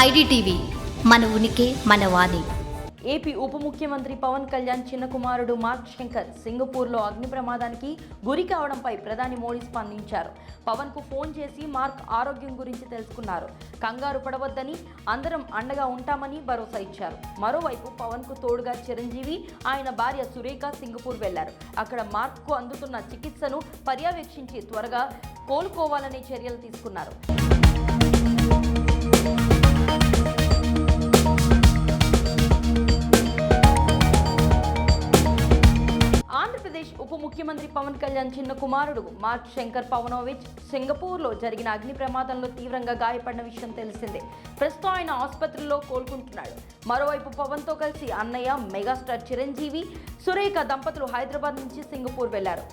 IDTV మన ఉనికి మన వాణి. ఏపీ ఉప ముఖ్యమంత్రి పవన్ కళ్యాణ్ చిన్న కుమారుడు మార్క్ శంకర్ సింగపూర్లో అగ్ని ప్రమాదానికి గురి కావడంపై ప్రధాని మోడీ స్పందించారు. పవన్కు ఫోన్ చేసి మార్క్ ఆరోగ్యం గురించి తెలుసుకున్నారు. కంగారు పడవద్దని అందరం అండగా ఉంటామని భరోసా ఇచ్చారు. మరోవైపు పవన్కు తోడుగా చిరంజీవి ఆయన భార్య సురేఖ సింగపూర్ వెళ్ళారు. అక్కడ మార్క్కు అందుతున్న చికిత్సను పర్యవేక్షించి త్వరగా కోలుకోవాలనే చర్యలు తీసుకున్నారు. ఆంధ్రప్రదేశ్ ఉప ముఖ్యమంత్రి పవన్ కళ్యాణ్ చిన్న కుమారుడు మార్క్ శంకర్ పవనోవిచ్ సింగపూర్లో జరిగిన అగ్ని ప్రమాదంలో తీవ్రంగా గాయపడిన విషయం తెలిసిందే. ప్రస్తుతం ఆయన ఆసుపత్రిలో కోలుకుంటున్నాడు. మరోవైపు పవన్తో కలిసి అన్నయ్య మెగాస్టార్ చిరంజీవి సురేఖ దంపతులు హైదరాబాద్ నుంచి సింగపూర్ వెళ్ళారు.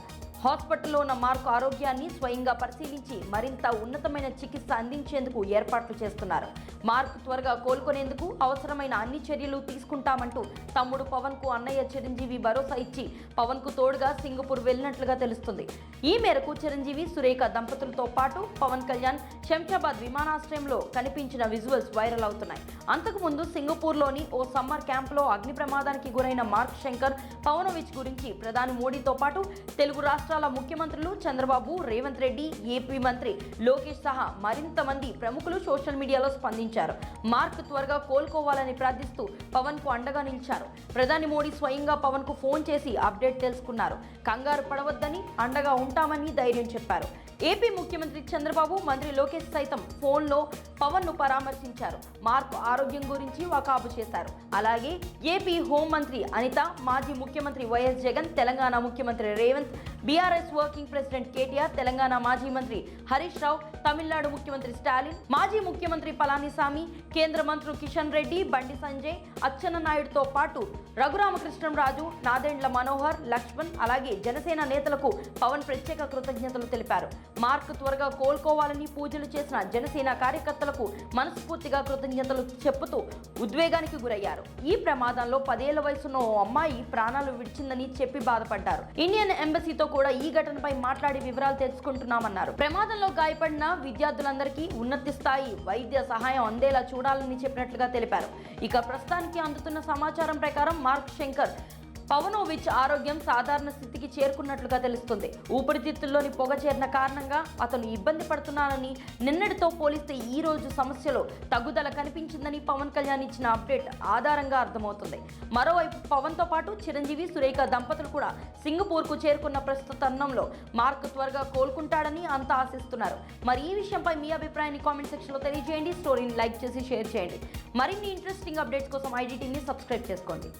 హాస్పిటల్లో ఉన్న మార్కు ఆరోగ్యాన్ని స్వయంగా పరిశీలించి మరింత ఉన్నతమైన చికిత్స అందించేందుకు ఏర్పాట్లు చేస్తున్నారు. మార్క్ త్వరగా కోలుకునేందుకు అవసరమైన అన్ని చర్యలు తీసుకుంటామంటూ తమ్ముడు పవన్కు అన్నయ్య చిరంజీవి భరోసా ఇచ్చి పవన్కు తోడుగా సింగపూర్ వెళ్ళినట్లుగా తెలుస్తుంది. ఈ మేరకు చిరంజీవి సురేఖ దంపతులతో పాటు పవన్ కళ్యాణ్ శంషాబాద్ విమానాశ్రయంలో కనిపించిన విజువల్స్ వైరల్ అవుతున్నాయి. అంతకుముందు సింగపూర్లోని ఓ సమ్మర్ క్యాంప్లో అగ్ని ప్రమాదానికి గురైన మార్క్ శంకర్ పవనోవిచ్ గురించి ప్రధాని మోడీతో పాటు తెలుగు రాష్ట్రాల ముఖ్యమంత్రులు చంద్రబాబు రేవంత్ రెడ్డి ఏపీ మంత్రి లోకేష్ సహా మరింత మంది ప్రముఖులు సోషల్ మీడియాలో స్పందించారు. మార్క్ త్వరగా కోలుకోవాలని ప్రార్థిస్తూ పవన్కు అండగా నిలిచారు. ప్రధాని మోడీ స్వయంగా పవన్కు ఫోన్ చేసి అప్డేట్ తెలుసుకున్నారు. కంగారు పడవద్దని అండగా ఉంటామని ధైర్యం చెప్పారు. ఏపీ ముఖ్యమంత్రి చంద్రబాబు మంత్రి లోకేష్ సైతం ఫోన్లో పవన్ను పరామర్శించారు. మార్క్ ఆరోగ్యం గురించి వాకాబు చేశారు. అలాగే ఏపీ హోంమంత్రి అనిత మాజీ ముఖ్యమంత్రి వైఎస్ జగన్ తెలంగాణ ముఖ్యమంత్రి Revanth BRS working president KTR Telangana మాజీ మంత్రి హరీష్ రావు తమిళనాడు ముఖ్యమంత్రి స్టాలిన్ మాజీ ముఖ్యమంత్రి పళనిసామి కేంద్ర మంత్రులు కిషన్ రెడ్డి బండి సంజయ్ అచ్చెన్నాయుడుతో పాటు రఘురామకృష్ణంరాజు నాదెండ్ల మనోహర్ లక్ష్మణ్ అలాగే జనసేన నేతలకు పవన్ ప్రత్యేక కృతజ్ఞతలు తెలిపారు. మార్క్ త్వరగా కోలుకోవాలని పూజలు చేసిన జనసేన కార్యకర్తలకు మనస్ఫూర్తిగా కృతజ్ఞతలు చెప్పుతూ ఉద్వేగానికి గురయ్యారు. ఈ ప్రమాదంలో పదేళ్ళ వయసున్న ఓ అమ్మాయి ప్రాణాలు విడిచిందని చెప్పి బాధపడ్డారు. ఇండియన్ ఎంబసీతో కూడా ఈ ఘటనపై మాట్లాడి వివరాలు తెలుసుకుంటున్నామన్నారు. ప్రమాదంలో గాయపడిన విద్యార్థులందరికీ ఉన్నత స్థాయి వైద్య సహాయం అందేలా చూడాలని చెప్పినట్లుగా తెలిపారు. ఇక ప్రస్తుతానికి అందుతున్న సమాచారం ప్రకారం మార్క్ శంకర్ పవనోవిచ్ ఆరోగ్యం సాధారణ స్థితికి చేరుకున్నట్లుగా తెలుస్తుంది. ఊపిరితిత్తుల్లోని పొగ చేరిన కారణంగా అతను ఇబ్బంది పడుతున్నానని నిన్నటితో పోలిస్తే ఈ రోజు సమస్యలో తగ్గుదల కనిపించిందని పవన్ కళ్యాణ్ ఇచ్చిన అప్డేట్ ఆధారంగా అర్థమవుతుంది. మరోవైపు పవన్తో పాటు చిరంజీవి సురేఖ దంపతులు కూడా సింగపూర్కు చేరుకున్న ప్రస్తుత తరుణంలో మార్క్ త్వరగా కోలుకుంటాడని అంతా ఆశిస్తున్నారు. మరి ఈ విషయంపై మీ అభిప్రాయాన్ని కామెంట్ సెక్షన్లో తెలియజేయండి. స్టోరీని లైక్ చేసి షేర్ చేయండి. మరిన్ని ఇంట్రెస్టింగ్ అప్డేట్స్ కోసం ఐడిటీని సబ్స్క్రైబ్ చేసుకోండి.